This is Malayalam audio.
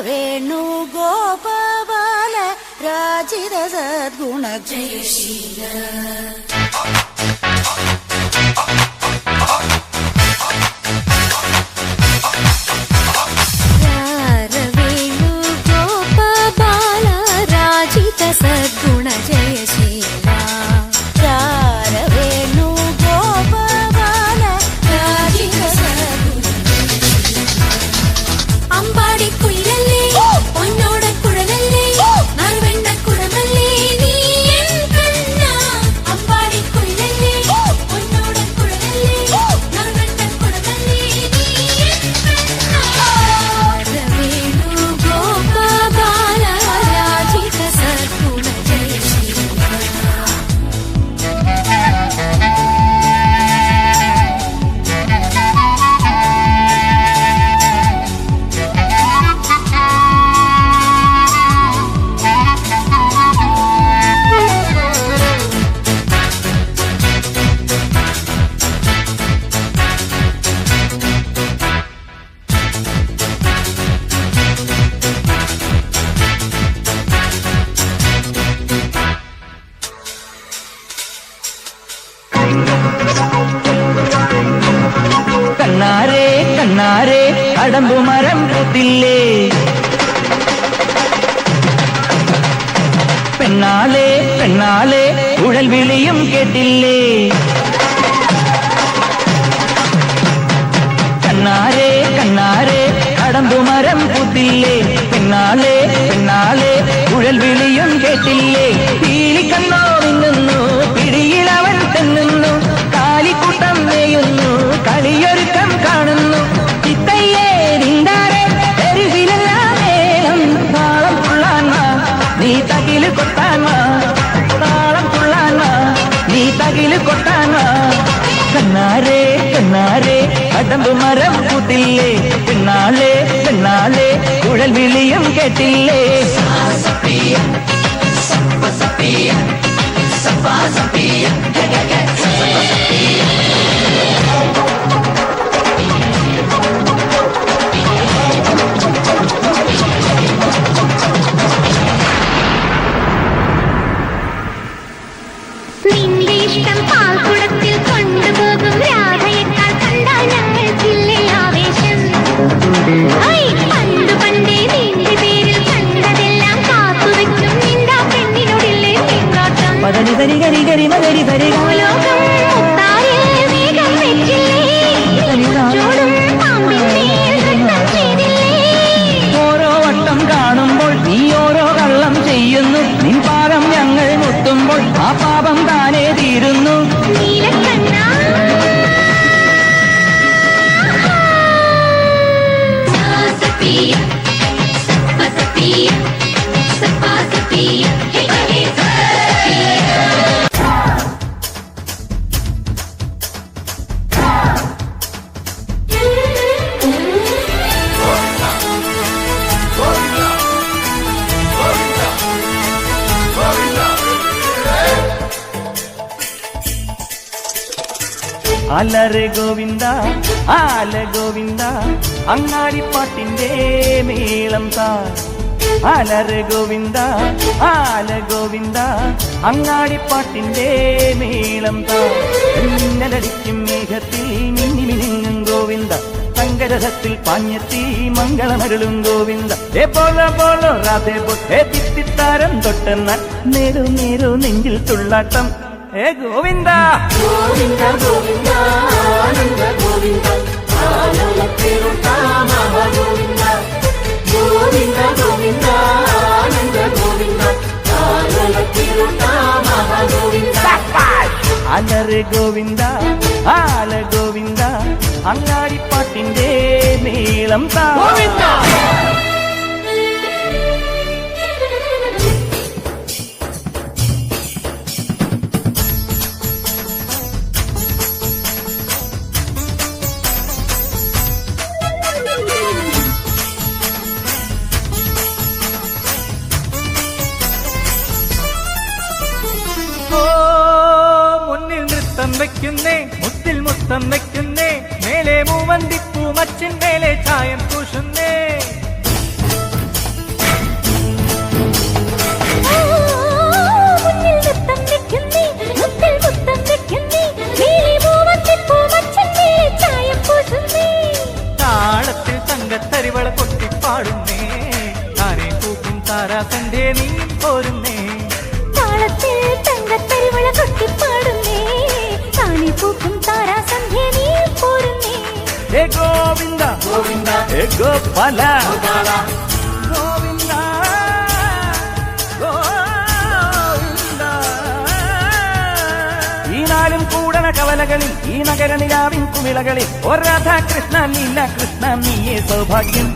ವೇಣುಗೋಪಾಲ ರಾಜಿದ ಸದ್ಗುಣ ಜಯಶೀಲ ಸದ್ಗು கண்ணாரே கண்ணாரே அடம்பு மரம் புதில்லே பெண்ணாலே பெண்ணாலே உழல் விழியும் கேட்டில்லே. கண்ணாரே கண்ணாரே அடம்பு மரம் புதில்லே பெண்ணாலே பெண்ணாலே உழல் விழியும் கேட்டில்லே. నీ తగిలి కొట్టానా కన్నారే కన్నారే கடம்பு மரம் புதில்லே பின்னாலே பின்னாலே குழல் விழியும் கேட்டில்லே. തരി ഗരി ഗരി ഭൂലോകം മുത്താരിൽ മേഘം വെച്ചില്ലേ ചൂടും പാമ്പിന്മേൽ നൃത്തം ചെയ്തില്ലേ ഓരോ വട്ടം കാണുമ്പോൾ നീ ഓരോ കള്ളം ചെയ്യുന്നു. നിൻ പാപം ഞങ്ങൾ മുത്തുമ്പോൾ ആ പാപം താനേ തീരുന്നു. നീലക്കണ്ണാ. Sapia, അലറെ ഗോവിന്ദ ആല ഗോവിന്ദ അങ്ങാടിപ്പാട്ടിന്റെ മേളം താ അലറെ ഗോവിന്ദ ആല ഗോവിന്ദ അങ്ങാടിപ്പാട്ടിന്റെ മേളം താ മിന്നലടിക്കും മേഘത്തിൽ മിന്നി മിനുങ്ങും ഗോവിന്ദ തങ്കരഥത്തിൽ പാഞ്ഞെത്തി മംഗളമരുളും ഗോവിന്ദ. ഏ പോല പോലോ രാധേ പോലെ തിത്തിത്താരം തൊട്ടെന്നാൽ നേരു നേരു നെഞ്ചിൽ തുള്ളാട്ടം. ஏ கோவிந்தா. கோவிந்தா கோவிந்தா ஆனந்த கோவிந்தா ஆனந்த பேரும் தாமாவா கோவிந்தா கோவிந்தா கோவிந்தா ஆனந்த கோவிந்தா ஆனந்த கோவிந்தா அலறு கோவிந்தா ஆல கோவிந்தா அங்காடி பாட்டின் மேலம் தான். கோவிந்தா! മുത്തിൽ മുത്തം വെക്കുന്നേ മേലെ മൂവന്തിപ്പൂ മച്ചിൻ മേലെ ചായം പൂശുന്നേ. നീ പോരുന്നേ. താളത്തിൽ തങ്കത്തരിവള കൊട്ടിപ്പാടുന്നേ താണി പൂക്കും താരാസന്ധ്യ നീ പോരുന്നേ ഹേ ഗോവിന്ദ ഗോവിന്ദ ഹേ ഗോപാല ഗോവിന്ദ ഗോവിന്ദ ഈ നാലും കൂടണ കവലകളിൽ ഈ നഗര നിലാവിൻ കുമിളകളിൽ ഒരു രാധാകൃഷ്ണ നീല കൃഷ്ണ നീയേ സൗഭാഗ്യം